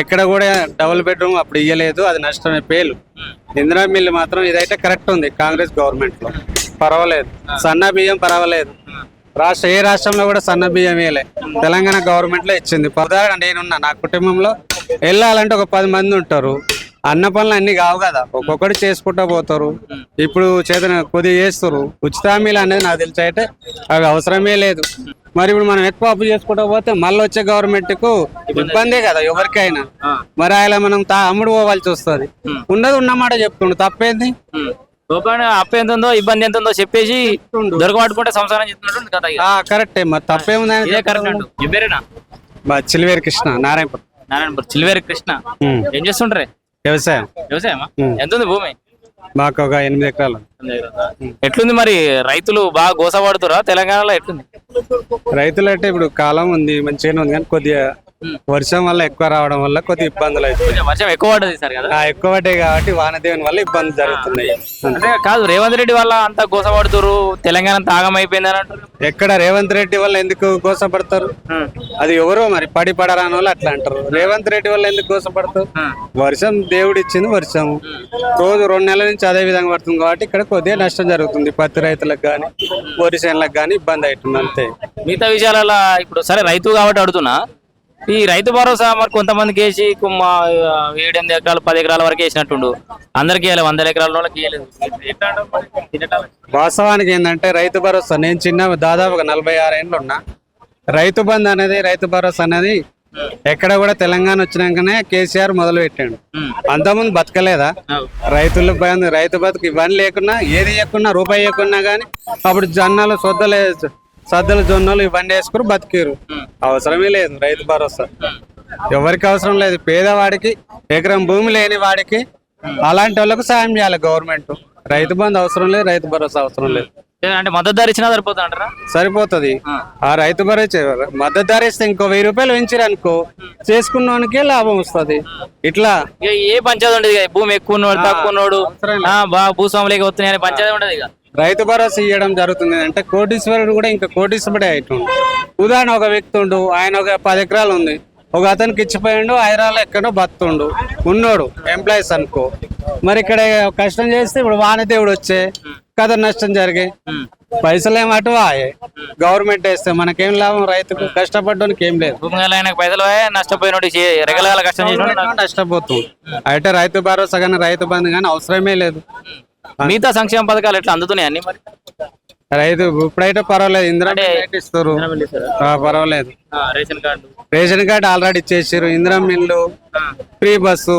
ఎక్కడ కూడా double bedroom అప్పుడు ఇయ్యలేదు అది నష్టమే పేలు. ఇందిరా మిల్లు మాత్రం ఇదైతే కరెక్ట్ ఉంది కాంగ్రెస్ గవర్నమెంట్లో. పర్వాలేదు. సన్న బియ్యం పర్వాలేదు. రాష్ట్ర ఏ రాష్ట్రంలో కూడా సన్న బియ్యం ఇయ్యలే. తెలంగాణ గవర్నమెంట్లో ఇచ్చింది. ఉదాహరణ నేనున్నా నా కుటుంబంలో వెళ్ళాలంటే ఒక పది మంది ఉంటారు. అన్న పనులు అన్ని కావు కదా. ఒక్కొక్కటి చేసుకుంటా పోతారు. ఇప్పుడు చేతన కొద్దిగా చేస్తారు ఉచిత హామీలు అనేది నాకు తెలిసి అయితే అవి అవసరమే లేదు. మరి ఇప్పుడు మనం ఎక్కువ అప్పు చేసుకుంటా పోతే మళ్ళీ వచ్చే గవర్నమెంట్కు ఇబ్బందే కదా ఎవరికైనా. మరి ఆయన మనం తా అమ్ముడు పోవాల్సి వస్తుంది. ఉన్నది ఉన్నమాట చెప్తుండు. తప్పేంది? రూపాయి అప్పు ఎంత ఉందో ఇబ్బంది ఎంత ఉందో చెప్పేసి దొరకబట్టుకుంటే సంసారం. ఆ కరెక్టే. మరి తప్పేముంది ఇదే కరెక్ట్ అంటు ఈ పేరేనా? చిలివేరు కృష్ణ నారాయణపురం. నారాయణపూర్. చిల్వేరి కృష్ణ. ఏం చేస్తుంటారే వ్యవసాయం. వ్యవసాయమా? ఉమ్. ఎంత ఉంది భూమి? మాకు ఒక ఎనిమిది ఎకరాలు. ఎట్లుంది మరి? రైతులు బాగా గోసపడుతురా తెలంగాణలో ఎట్లుంది? రైతులు అంటే ఇప్పుడు కాలం ఉంది మంచిగానే ఉంది కానీ కొద్దిగా వర్షం వల్ల ఎక్కువ రావడం వల్ల కొద్దిగా ఇబ్బందులు అవుతాయి కొంచెం వర్షం ఎక్కువ పడ్డది సార్ కదా? ఎక్కువ పడ్డాయి కాబట్టి వానదేవుని వల్ల ఇబ్బందులు జరుగుతున్నాయి. అంటే కాదు రేవంత్ రెడ్డి వల్ల అంతా గోసపడుతురు తెలంగాణ అంతా ఆగమైపోయింది అని అంటారు ఎక్కడ రేవంత్ రెడ్డి వల్ల ఎందుకు కోసపడతారు అది ఎవరో మరి పడి పడరాని వాళ్ళు అట్లా అంటారు. రేవంత్ రెడ్డి వల్ల ఎందుకు కోసపడతారు వర్షం దేవుడు ఇచ్చింది వర్షం రోజు రెండు నెలల నుంచి అదే విధంగా పడుతుంది కాబట్టి ఇక్కడ కొద్దిగా నష్టం జరుగుతుంది. పత్తి రైతులకు కానీ వరి చేనులకు కానీ ఇబ్బంది అవుతుంది అంతే. మిగతా విషయాలలో ఇప్పుడు సరే రైతు కాబట్టి అడుగుతున్నా. ఈ రైతు భరోసా మరి కొంతమందికి వేసి కుమ్మ ఏడెనిమిది ఎకరాలు పది ఎకరాల వరకు వేసినట్టుండు అందరికి వేయాలి వందల ఎకరాల వాళ్ళకి వేయలేదు? వాస్తవానికి ఏంటంటే రైతు భరోసా నేను చిన్న దాదాపు ఒక నలభై ఆరు ఏళ్ళు ఉన్నా రైతు బంధు అనేది రైతు భరోసా అనేది ఎక్కడ కూడా తెలంగాణ వచ్చినాకనే కేసీఆర్ మొదలు పెట్టాడు. అంతకుముందు బతకలేదా. రైతుల బంధు రైతు బతుకు ఇవన్నీ లేకున్నా ఏది ఇవ్వకున్నా రూపాయి ఇవ్వకున్నా కానీ అప్పుడు జొన్నలు సొద్దలు సద్దలు జొన్నలు ఇవన్నీ వేసుకుని బతికారు. అవసరమే లేదు రైతు భరోసా. ఎవరికి అవసరం లేదు పేదవాడికి ఎకరం భూమి లేని వాడికి అలాంటి వాళ్ళకు సాయం చేయాలి గవర్నమెంట్. రైతు బంధు అవసరం లేదు రైతు భరోసా అవసరం లేదు. అంటే మద్దతు ధర ఇచ్చినా సరిపోతుంది. ఆ. రైతు భరోసా మద్దతు ధర ఇస్తే ఇంకో వెయ్యి రూపాయలు పెంచిరు అనుకో చేసుకున్నవానికే లాభం వస్తుంది. ఇట్లా. ఏ పంచాయతీ ఉండదు భూమి ఎక్కువ ఉన్నోడు తక్కువ భూస్వాములకి వస్తున్నాయి పంచాయతీ ఉండదు ఇక. రైతు భరోసా ఇవ్వడం జరుగుతుంది. అంటే కోటీశ్వరుడు కూడా ఇంకా కోటీశ్వరుడే అవుతుండు ఉదాహరణ ఒక వ్యక్తి ఉండు ఆయన ఒక పది ఎకరాలు ఉంది. ఒక అతనికి ఇచ్చిపోయిండు హైదరాబాద్ ఎక్కడో బతుండు. ఉన్నోడు ఎంప్లాయీస్ అనుకో. మరి ఇక్కడ కష్టం చేస్తే ఇప్పుడు వానదేవుడు వచ్చే కథ నష్టం జరిగే. పైసలు ఏం అటు ఆయే గవర్నమెంట్ వేస్తే మనకేం లాభం? రైతుకు కష్టపడడానికి ఏం లేదు. పైసలు పోయే, నష్టపోయినోడు కష్టం నష్టపోతుంది అయితే రైతు భరోసా కానీ రైతు బంధు కానీ అవసరమే లేదు. మిగతా సంక్షేమ పథకాలు ఎట్లా అందుతున్నాయి అన్ని మరి? రైతు ఇప్పుడైతే పర్వాలేదు ఇందిరా మిల్లు ఇస్తారు. ఆ, పర్వాలేదు. Ration card. Ration card already ఇచ్చేసారు ఇందిరా మిల్లు ఫ్రీ బస్సు.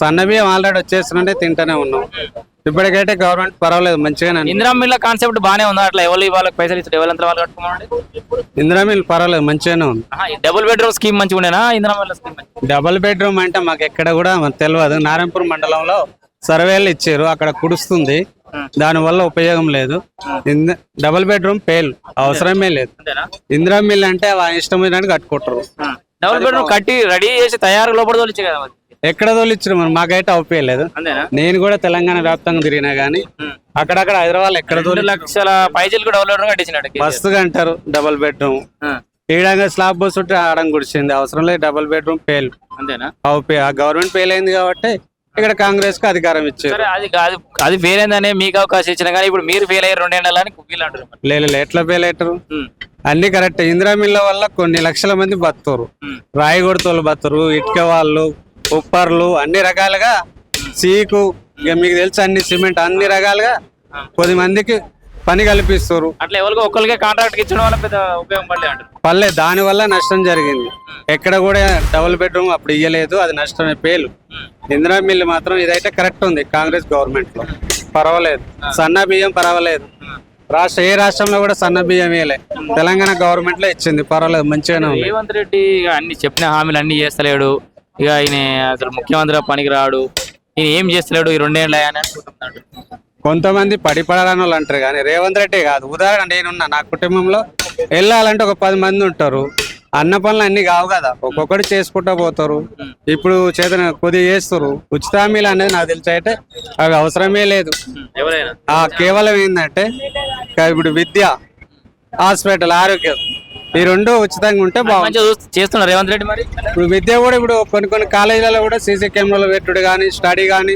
సన్న బియ్యం ఆల్రెడీ వచ్చేస్తుంటే తింటూనే ఉన్నాం. ఇప్పటికైతే గవర్నమెంట్ పర్వాలేదు మంచిగానే. ఇందిరా మిల్ల కాన్సెప్ట్ బానే ఉంది? అట్లా ఎవరు వాళ్ళకి పైసలు ఇస్తారు ఎవరు వాళ్ళు కట్టుకోమండి? ఇందిరా మిల్ పర్వాలేదు మంచిగానే ఉంది. డబుల్ బెడ్రూమ్ స్కీమ్ మంచిగా ఉండేనా ఇందిరా మిల్ల స్కీమ్ డబుల్ బెడ్రూమ్ అంటే మాకు ఎక్కడ కూడా తెలియదు నారాయణపూర్ మండలంలో సర్వేలు ఇచ్చారు అక్కడ కుడుస్తుంది. దానివల్ల ఉపయోగం లేదు. ఇంద- డబుల్ బెడ్రూమ్ పేలు అవసరమే లేదు. అంతేనా? ఇందిరా మిల్ అంటే వాళ్ళ ఇష్టమైనట్టు కట్టుకుంటారు. డబుల్ బెడ్రూమ్ కట్టి రెడీ చేసి తయారు లోపల తోలిచ్చే కదా. ఎక్కడ తోలిచ్చారు మరి? మాకైతే అవుపేయలేదు అంతేనా? నేను కూడా తెలంగాణ వ్యాప్తంగా తిరిగినా గానీ అక్కడక్కడ హైదరాబాద్ ఎక్కడ రెండు లక్షల పైజీలకు డబుల్ బెడ్రూమ్ కట్టించినట్టు మస్తుగా అంటారు డబుల్ బెడ్రూమ్. ఈడంగా స్లాబ్ బస్ ఉంటే ఆడం గుడిచింది అవసరం లేదు డబుల్ బెడ్రూమ్ పేలు. అంతేనా? అవు పే- ఆ గవర్నమెంట్ ఫెయిల్ అయింది కాబట్టి ఇక్కడ కాంగ్రెస్కు అధికారం ఇచ్చారు. సరే అది కాదు. అది ఫెయిల్ అయిందనే మీకు అవకాశం ఇచ్చిన కానీ ఇప్పుడు మీరు ఫెయిల్ అయ్యారు రెండేళ్ళని వీళ్ళు అంటారు మరి. లేదు ఎట్లా ఫెయిల్ ఉమ్. అన్ని కరెక్ట్ ఇందిరా మిల్ల వల్ల కొన్ని లక్షల మంది బతురు ఉమ్. రాయి కొడుతోళ్ళు బతురు ఇటుక వాళ్ళు ఉప్పర్లు అన్ని రకాలుగా సీకు ఇక మీకు తెలుసు అన్ని సిమెంట్ అన్ని రకాలుగా కొద్ది మందికి పని కల్పిస్తారు. అట్లా ఎవరికి ఒక్కరికే కాంట్రాక్ట్ ఇచ్చడం వల్ల పెద్ద ఉపయోగం పడలే అంటారు. పల్లె దాని వల్ల నష్టం జరిగింది. ఎక్కడ కూడా డబుల్ బెడ్రూమ్ అప్పుడు ఇయ్యలేదు. అది నష్టమే పేలు. ఇందిరా మిల్లు మాత్రం ఇదైతే కరెక్ట్ ఉంది కాంగ్రెస్ గవర్నమెంట్లో. పర్వాలేదు. సన్న బియ్యం పర్వాలేదు. రాష్ట్ర ఏ రాష్ట్రంలో కూడా సన్న బియ్యం ఇయ్యలే. తెలంగాణ గవర్నమెంట్లో ఇచ్చింది. పర్వాలేదు మంచిగానే ఉంది. రేవంత్ రెడ్డి అన్ని చెప్పిన హామీలు అన్ని చేస్తలేడు. ఇక ఆయన అసలు ముఖ్యమంత్రి పనికి రాడు ఈయన ఏం చేస్తలేడు? ఈ రెండేళ్ళు అని అనుకుంటున్నాడు కొంతమంది పడిపడాలని వాళ్ళు అంటారు కానీ రేవంత్ రెడ్డి కాదు. ఉదాహరణ నేనున్నా నా కుటుంబంలో వెళ్ళాలంటే ఒక పది మంది ఉంటారు. అన్న పనులు అన్ని కావు కదా. ఒక్కొక్కటి చేసుకుంటా పోతారు. ఇప్పుడు చేతన కొద్దిగా చేస్తారు. ఉచిత హామీలు అనేది నాకు తెలిసి అయితే అవి అవసరమే లేదు. కేవలం ఏంటంటే ఇప్పుడు విద్య హాస్పిటల్ ఆరోగ్యం ఈ రెండు ఉచితంగా ఉంటే చేస్తున్నారు రేవంత్ రెడ్డి మరి? ఇప్పుడు విద్య కూడా ఇప్పుడు కొన్ని కొన్ని కాలేజీలలో కూడా సీసీ కెమెరాలు పెట్టుడు కానీ స్టడీ కానీ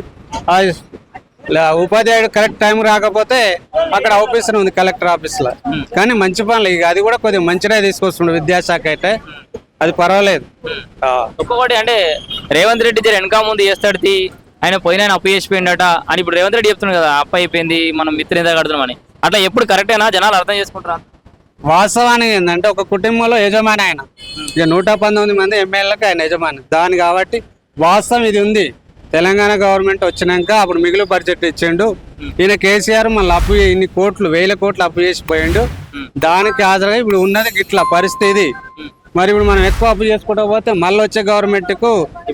ఉపాధ్యాయుడు కరెక్ట్ టైం రాకపోతే అక్కడ ఆఫీసర్ ఉంది కలెక్టర్ ఆఫీస్లో కానీ మంచి పనులు ఇక అది కూడా కొద్దిగా మంచిగా తీసుకొస్తుండే విద్యాశాఖ అయితే అది పర్వాలేదు. ఒక్కొక్కటి అంటే రేవంత్ రెడ్డి జర వెనక ముందు చేస్తాడు ఆయన పోయిన ఆయన అప్పు చేసిపోయిందట అని ఇప్పుడు రేవంత్ రెడ్డి చెప్తున్నాడు కదా అప్పు అయిపోయింది మనం మిత్ర ఎంత కడుతున్నామని అట్లా ఎప్పుడు కరెక్టేనా జనాలు అర్థం చేసుకుంటారా? వాస్తవానికి ఏంటంటే ఒక కుటుంబంలో యజమాని ఆయన. ఇక నూట పంతొమ్మిది మంది ఎమ్మెల్యేలకు ఆయన యజమాని. దాని కాబట్టి వాస్తవం ఇది ఉంది. తెలంగాణ గవర్నమెంట్ వచ్చినాక అప్పుడు మిగులు బడ్జెట్ ఇచ్చిండు. ఈయన కేసీఆర్ మళ్ళీ అప్పు ఇన్ని కోట్లు వేల కోట్లు అప్పు చేసిపోయిండు దానికి హాజరుగా ఇప్పుడు ఉన్నది ఇట్లా పరిస్థితి. ఇది మరి ఇప్పుడు మనం ఎక్కువ అప్పు చేసుకుంటూ పోతే మళ్ళీ వచ్చే గవర్నమెంట్కు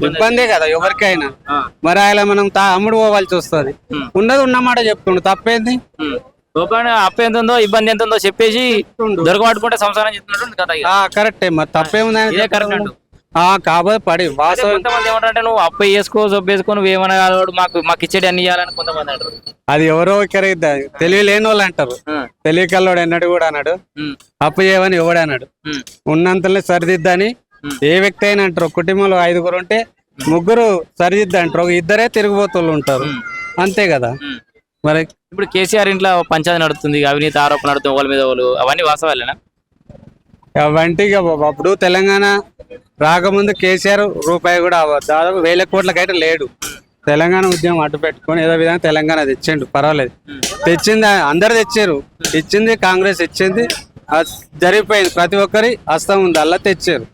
ఇబ్బందే కదా ఎవరికైనా. మరి ఆయన మనం తా- అమ్ముడు పోవాల్సి వస్తుంది. ఉన్నది ఉన్నమాట చెప్తుండు. తప్పేంది? అప్పు ఎంత ఉందో ఇబ్బంది ఎంత ఉందో చెప్పేసి దొరకబట్టుకుంటే సంసారం చెప్తున్నట్టు. ఆ కరెక్టే మరి. తప్పేముంది కాబోతే పడి వాస్తవం కొంతమంది ఏమంటారంటే నువ్వు అప్పు వేసుకో నువ్వు ఏమన్నా కాదు మాకు మాకు ఇచ్చేది అన్ని ఇవ్వాలని కొంతమంది అంటారు. అది ఎవరో ఒకరి తెలివి లేని వాళ్ళు అంటారు. తెలియకల్లోడు అన్నాడు కూడా అన్నాడు. అప్పు చేయమని ఎవడు అన్నాడు. ఉన్నంతలో సరిదిద్దని ఏ వ్యక్తి అయినా అంటారు. కుటుంబంలో ఐదుగురు ఉంటే ముగ్గురు సరిదిద్ద అంటారు. ఒక ఇద్దరే తిరుగుబోతులు ఉంటారు. అంతే కదా. మరి ఇప్పుడు కేసీఆర్ ఇంట్లో పంచాయతీ నడుస్తుంది అవినీతి ఆరోపణ నడుతుంది ఒకళ్ళ మీద వాళ్ళు అవన్నీ వాస్తవాలేనా? వంటిగా బాబు అప్పుడు తెలంగాణ రాకముందు కేసీఆర్ రూపాయి కూడా అవ్వదు దాదాపు వేల కోట్లకైతే లేడు. తెలంగాణ ఉద్యమం అడ్డు పెట్టుకొని ఏదో విధంగా తెలంగాణ తెచ్చిండు. పర్వాలేదు. తెచ్చింది అందరు తెచ్చారు. ఇచ్చింది కాంగ్రెస్ ఇచ్చింది. అది జరిగిపోయింది. ప్రతి ఒక్కరి హస్తం ఉంది. అలా తెచ్చారు.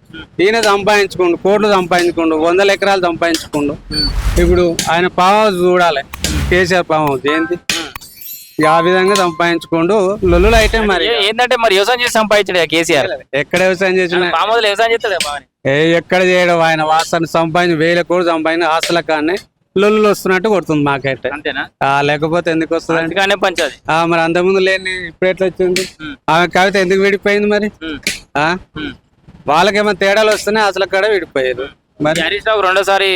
ఈయన సంపాదించుకుండు. కోట్లు సంపాదించుకుండు. వందల ఎకరాలు సంపాదించుకుండు. ఇప్పుడు ఆయన పావ చూడాలి. కేసీఆర్ పావ ఏంటి ఆ విధంగా సంపాదించుకుండు. లొల్లులు అయితే మరి ఏంటంటే మరి వ్యవసాయం చేసి సంపాదించాడు కేసీఆర్. ఎక్కడ వ్యవసాయం చేసిన మామూలు వ్యవసాయం చేస్తాడు ఏ ఎక్కడ చేయడం ఆయన వాసన సంపాదించి వేల కోట్లు సంపాదించి ఆస్తుల కానీ లొల్లులు వస్తున్నట్టు కొడుతుంది మాకైతే. లేకపోతే ఎందుకు వస్తుంది అందుకనే పంచాది. ఆ మరి అంతకుముందు లేని ఇప్పుడు ఎట్లా వచ్చింది? ఆమె కవిత ఎందుకు విడిపోయింది మరి? ఆ? వాళ్ళకేమో తేడాలు వస్తున్నాయి అసలు అక్కడ విడిపోయారు మరి? హరీష్ రావు రెండోసారి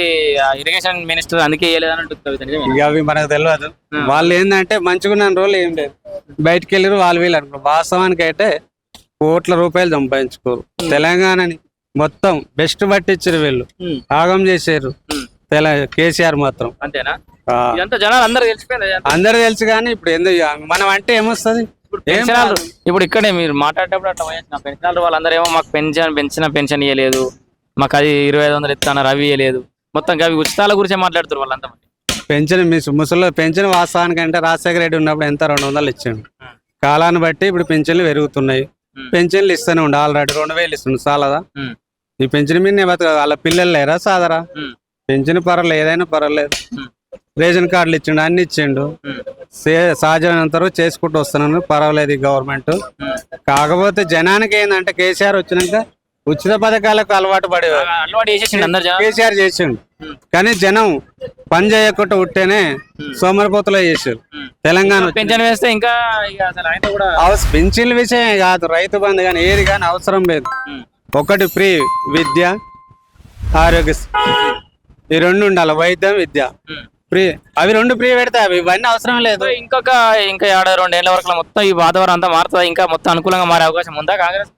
ఇరిగేషన్ మినిస్టర్ అందుకే. ఇక అవి మనకు తెలియదు వాళ్ళు ఏంటంటే మంచిగా రోజులు ఏం లేదు. బయటికి వెళ్ళారు వాళ్ళు వీళ్ళు అనుకో వాస్తవానికి అయితే కోట్ల రూపాయలు సంపాదించుకోరు. తెలంగాణని మొత్తం బెస్ట్ పట్టించారు వీళ్ళు. ఆగం చేశారు కేసీఆర్ మాత్రం. అంతేనా? జనాలు అందరూ తెలిసిపోయింది. అందరు తెలుసు కానీ ఇప్పుడు ఎందుకు మనం అంటే ఏమొస్తుంది? ఇప్పుడు ఇక్కడే మీరు మాట్లాడేటప్పుడు అట్లా వయసు నా పెన్షనాలు వాళ్ళందరూ ఏమో మాకు పెన్షన్ పెంచిన పెన్షన్ ఇవ్వలేదు మాకు అది ఇరవై ఐదు వందలు ఇస్తాను అవి ఇవ్వలేదు మొత్తం అవి ఉచితాల గురించే మాట్లాడుతారు వాళ్ళంతా. పెన్షన్ మీ ముసలి పెన్షన్ వాస్తవానికి అంటే రాజశేఖర రెడ్డి ఉన్నప్పుడు ఎంత రెండు వందలు ఇచ్చాడు కాలాన్ని బట్టి ఇప్పుడు పెన్షన్లు పెరుగుతున్నాయి. పెన్షన్లు ఇస్తూనే ఉండు. ఆల్రెడీ రెండు వేలు ఇస్తుండు చాలదా ఈ పెన్షన్ మీద బతక వాళ్ళ పిల్లలు లేరా సాదరా? పెన్షన్ పర్వాలేదు ఏదైనా పర్వాలేదు. రేషన్ కార్డులు ఇచ్చిండు అన్ని ఇచ్చిండు. ఉమ్, సే- సహజమైనంత వరకు చేసుకుంటూ వస్తున్నాను. పర్వాలేదు ఈ గవర్నమెంట్. కాకపోతే జనానికి ఏంటంటే కేసీఆర్ వచ్చినాక ఉచిత పథకాలకు అలవాటు పడేవారు. అలవాటు చేసేసిండు అందరు జనాలు. కేసీఆర్ చేసిండు. కానీ జనం పని చేయకుండా ఉట్టేనే సోమరిపోతులో చేశారు తెలంగాణ వచ్చి- పెన్షన్ వేస్తే ఇంకా ఇక అసలు ఆయన కూడా అవస పెన్షన్ల విషయమే కాదు రైతు బంధు కానీ ఏది కానీ అవసరం లేదు. ఉమ్, ఒకటి ఫ్రీ విద్య ఆరోగ్యశ్రీ ఈ రెండు ఉండాలి వైద్యం విద్య. ఉమ్. ఫ్రీ అవి రెండు ఫ్రీ పెడితే అవి ఇవన్నీ అవసరం లేదు. ఇంకొక ఇంకా ఏడాది రెండు ఏళ్ళ వరకు మొత్తం ఈ వాతావరణం అంతా మారుతుంది? ఇంకా మొత్తం అనుకూలంగా మారే అవకాశం ఉందా కాంగ్రెస్?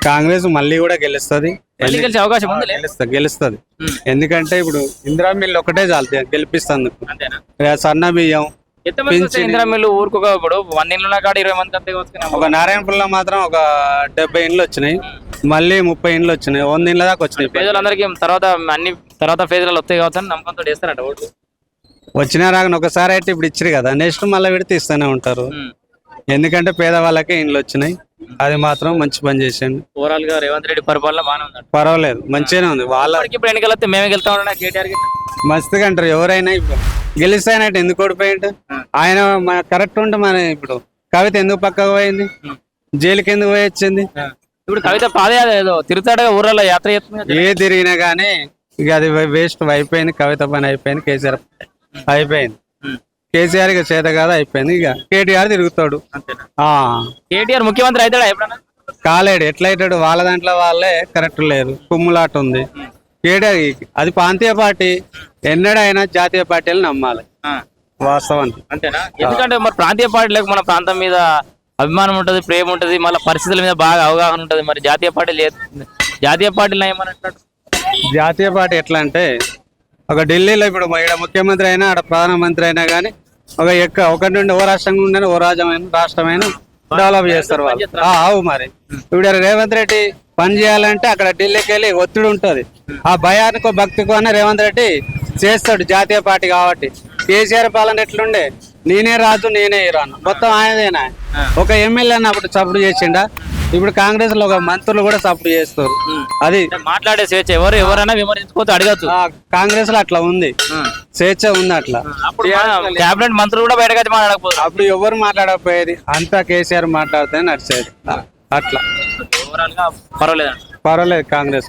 కాంగ్రెస్ మళ్ళీ కూడా గెలుస్తుంది. మళ్ళీ గెలిచే అవకాశం ఉంది గెలుస్తుంది గెలుస్తుంది. ఉమ్. ఎందుకంటే ఇప్పుడు ఇందిరా మిల్లు ఒకటే చాలు గెలిపిస్తుంది అంతేనా? సన్న బియ్యం ఎంతమంది ఇందిరా మిల్లు ఊరుకోక ఇప్పుడు? కాడ ఇరవై మంది అంతే ఒక నారాయణపురంలో మాత్రం ఒక డెబ్బై ఇండ్లు వచ్చినాయి. మళ్ళీ ముప్పై ఇండ్లు వచ్చినాయి. వంద ఇండ్ల దాకా వచ్చినాయి పేదలందరికీ తర్వాత అన్ని తర్వాత ఫేజ్లలో వస్తాయి కావచ్చు అని నమ్మకంతో వేస్తారంట ఓట్లు. వచ్చినా రాకని ఒకసారి అయితే ఇప్పుడు ఇచ్చారు కదా. నెక్స్ట్ మళ్ళీ పెడితే ఇస్తూనే ఉంటారు. ఉమ్. ఎందుకంటే పేదవాళ్ళకే ఇండ్లు వచ్చినాయి. అది మాత్రం మంచి పని చేసిండు. ఓవరాల్గా రేవంత్ రెడ్డి పరిపాలన బాగానే పర్వాలేదు మంచిగానే ఉంది. వాళ్ళ ఇప్పుడు ఎన్నికలు వస్తే మేమే గెలుతా ఉన్నా కేటీఆర్ మస్తుగా అంటారు. ఎవరైనా ఇప్పుడు గెలిస్తాయనట్టు ఎందుకు ఓడిపోయిండు? ఆయన మన కరెక్ట్ ఉంటే మన ఇప్పుడు కవిత ఎందుకు పక్కకు పోయింది? జైలుకి ఎందుకు పోయి వచ్చింది? ఇప్పుడు కవిత పాదయాత్ర ఏదో తిరుగుతాడుగా ఊర్లలో యాత్ర చేస్తుంది. ఏ తిరిగినా కానీ ఇక అది వేస్ట్ అయిపోయింది. కవిత పని అయిపోయింది. కేసీఆర్ అయిపోయింది. కేసీఆర్ ఇక చేత కాదు అయిపోయింది. ఇక కేటీఆర్ తిరుగుతాడు. అంతేనా? ఆ. కేటీఆర్ ముఖ్యమంత్రి అవుతాడా ఎప్పుడన్నా? కాలేడు ఎట్లయితాడు వాళ్ళ దాంట్లో వాళ్ళే కరెక్ట్ లేరు. కుమ్ములాట ఉంది. కేటీఆర్ అది ప్రాంతీయ పార్టీ. ఎన్నడైనా జాతీయ పార్టీలు నమ్మాలి. ఆ, వాస్తవానికి. అంతేనా? ఎందుకంటే మరి ప్రాంతీయ పార్టీలకు మన ప్రాంతం మీద అభిమానం ఉంటది ప్రేమ ఉంటది మళ్ళీ పరిస్థితుల మీద బాగా అవగాహన ఉంటది. మరి జాతీయ పార్టీ లేదు. జాతీయ పార్టీలు జాతీయ పార్టీ ఎట్లా అంటే ఒక ఢిల్లీలో ఇప్పుడు ఇక్కడ ముఖ్యమంత్రి అయినా అక్కడ ప్రధానమంత్రి అయినా కానీ ఒక ఎక్క ఒకటి నుండి ఓ రాష్ట్రం నుండి ఓ రాజ్యమైన రాష్ట్రమైన డెవలప్ చేస్తారు వాళ్ళు. అవు మరి. ఇప్పుడు రేవంత్ రెడ్డి పని చేయాలంటే అక్కడ ఢిల్లీకి వెళ్ళి ఒత్తిడి ఉంటుంది. ఆ భయానికో భక్తికో అనే రేవంత్ రెడ్డి చేస్తాడు జాతీయ పార్టీ కాబట్టి. కేసీఆర్ పాలన ఎట్లుండే? నేనే రాజు నేనే ఇరాను. మొత్తం ఆయనదేనా? ఒక ఎమ్మెల్యే అన్నప్పుడు సపోర్ట్ చేసిండా? ఇప్పుడు కాంగ్రెస్లో ఒక మంత్రులు కూడా సపోర్ట్ చేస్తారు. అది మాట్లాడే స్వేచ్ఛ ఎవరు ఎవరైనా విమర్శించుకోవచ్చు అడగచ్చు. కాంగ్రెస్లో అట్లా ఉంది. స్వేచ్ఛ ఉంది అట్లా. కేబినెట్ మంత్రులు కూడా బయటకు వచ్చి మాట్లాడకపోతారు. అప్పుడు ఎవరు మాట్లాడకపోయేది? అంతా కేసీఆర్ మాట్లాడితే నడిచేది. అట్లా. పర్వాలేదు పర్వాలేదు కాంగ్రెస్.